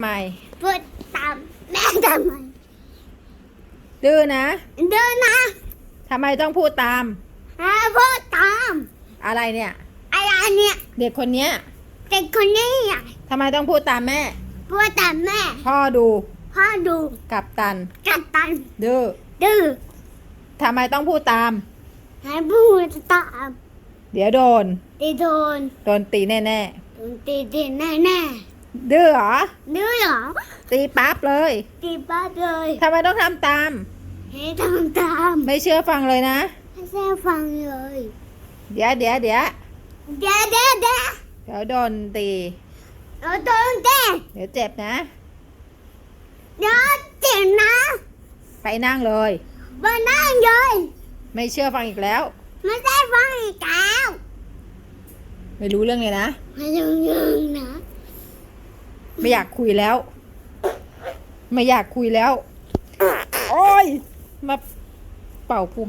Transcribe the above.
ทำไมพูดตามแม่ทำไมดื้อนะเดินนะทำไมต้องพูดตามให้พูดตาม อะไรเนี่ยอะไรเนี่ย เด็กคนเนี้ยเด็กคนนี้อะทำไมต้องพูดตามแม่ พูดตามแม่ พ่อดูพ่อดูกับตันกัดตันดื้อดื้อทำไมต้องพูดตามให้พูดตาม เดี๋ยวโดนตีโดนโดนตีแน่โดนตีตีแน่แน่ๆ ดื้อเหรอๆดื้อเหรอ ตีปั๊บเลย ตีป้าเลยทำไมต้องทำตาม ให้ทำตาม ไม่เชื่อฟังเลยนะให้แม่ฟังเลย เดี๋ยวเดี๋ยวเดี๋ยวเดี๋ยวเดี๋ยวเดี๋ยวเดี๋ยวโดนตีเราโดนเต้เดี๋ยวเจ็บนะ เดี๋ยวเจ็บนะ ไปนั่งเลยบนนั่งเลย ไม่เชื่อฟังอีกแล้ว ไม่ได้ฟังอีกแล้ว ไม่รู้เรื่องเลยนะ ไม่ต้องยืนนะ ไม่อยากคุยแล้ว ไม่อยากคุยแล้ว โอ้ย มาเป่าภูมิ